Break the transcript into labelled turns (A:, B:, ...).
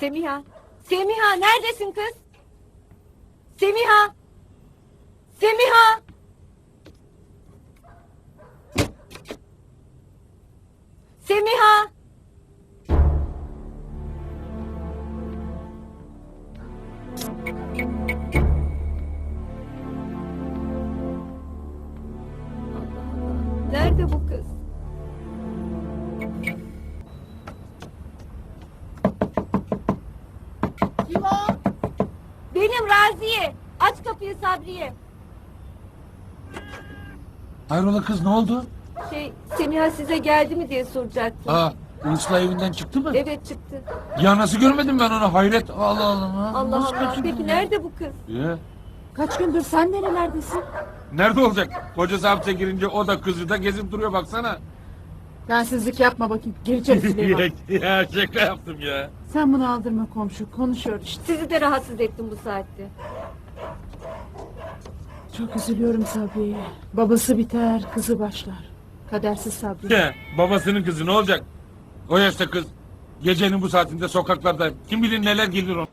A: Semiha. Semiha neredesin kız? Semiha. Semiha. Semiha. Nerede bu kız? Benim Raziye. Aç kapıyı Sabriye.
B: Hayrola kız ne oldu?
A: Şey Semiha size geldi mi diye soracaktım.
B: Aa, Ulus'la evinden çıktı mı?
A: Evet çıktı.
B: Ya nasıl görmedim ben onu hayret. Allah Allah.
A: Allah
B: Nasıl
A: Allah.
B: kaçırdın
A: Peki
B: ya?
A: nerede bu kız?
B: Ya.
C: Kaç gündür sen nerelerdesin?
B: Nerede olacak? Kocası hapse girince o da kızı da gezip duruyor baksana.
C: Densizlik yapma bakayım. Gir içeri Süleyman.
B: ya şaka yaptım ya.
C: sen bunu aldırma komşu. Konuşuyoruz işte.
A: Sizi de rahatsız ettim bu saatte.
C: Çok üzülüyorum Sabriye'ye. Babası biter, kızı başlar. Kadersiz Sabri.
B: Ya, babasının kızı ne olacak? O yaşta kız. Gecenin bu saatinde sokaklarda kim bilir neler gelir ona.